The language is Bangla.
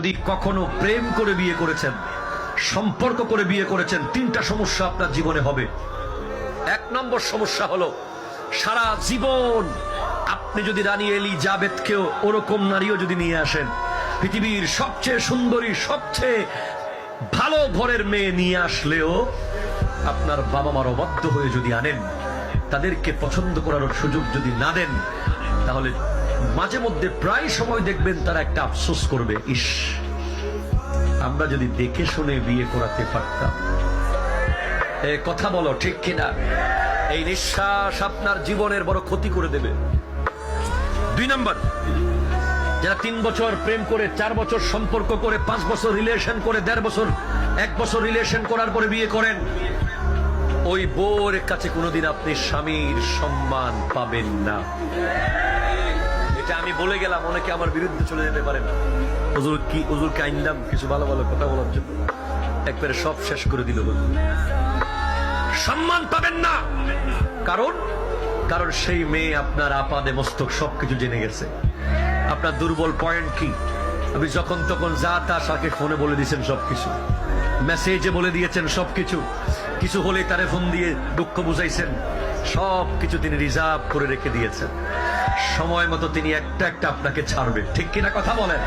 যদি কখনো প্রেম করে বিয়ে করেছেন, সম্পর্ক করে বিয়ে করেছেন, তিনটা সমস্যা আপনার জীবনে হবে। এক নম্বর সমস্যা হলো, সারা জীবন আপনি যদি রানী এলিজাবেথকেও ওরকম নারীও যদি নিয়ে আসেন, পৃথিবীর সবচেয়ে সুন্দরী, সবচেয়ে ভালো ঘরের মেয়ে নিয়ে আসলেও আপনার বাবা মার অবাধ্য হয়ে যদি আনেন, তাদেরকে পছন্দ করার সুযোগ যদি না দেন, তাহলে মাঝে মধ্যে প্রায় সময় দেখবেন তারা একটা আফসোস করবে, ইস, আমরা যদি দেখে শুনে বিয়ে করাতে পারতাম। কথা বলো, ঠিক কিনা? এই নিঃশ্বাস আপনার জীবনের বড় ক্ষতি করে দেবে। দুই নম্বর, যারা তিন বছর প্রেম করে, চার বছর সম্পর্ক করে, পাঁচ বছর রিলেশন করে, দেড় বছর, এক বছর রিলেশন করার পরে বিয়ে করেন, ওই বোর কাছে কোনোদিন আপনি স্বামীর সম্মান পাবেন না। এটা আমি বলে গেলাম, অনেকে আমার বিরুদ্ধে চলে যেতে পারে না। হুজুর কি হুজুরকে আইনলাম কিছু ভালো ভালো কথা বলার জন্য। একবারে সব শেষ করে দিল হুজুর সম্মান পাবেন না। কারণ? কারণ সেই মেয়ে আপনার আপাদে মস্তক সবকিছু জেনে গেছে। আপনার দুর্বল পয়েন্ট কি? আপনি যখন তখন যা তা সাকে ফোনে বলে দিয়েছেন সবকিছু। মেসেজে বলে দিয়েছেন সবকিছু। কিছু হলে তারে ফোন দিয়ে দুঃখ বুঝাইছেন। সব কিছু তিনি রিজার্ভ করে রেখে দিয়েছেন। সময় মতো তিনি একটা একটা আপনাকে ছাড়বে ঠিক কিনা কথা বলেন?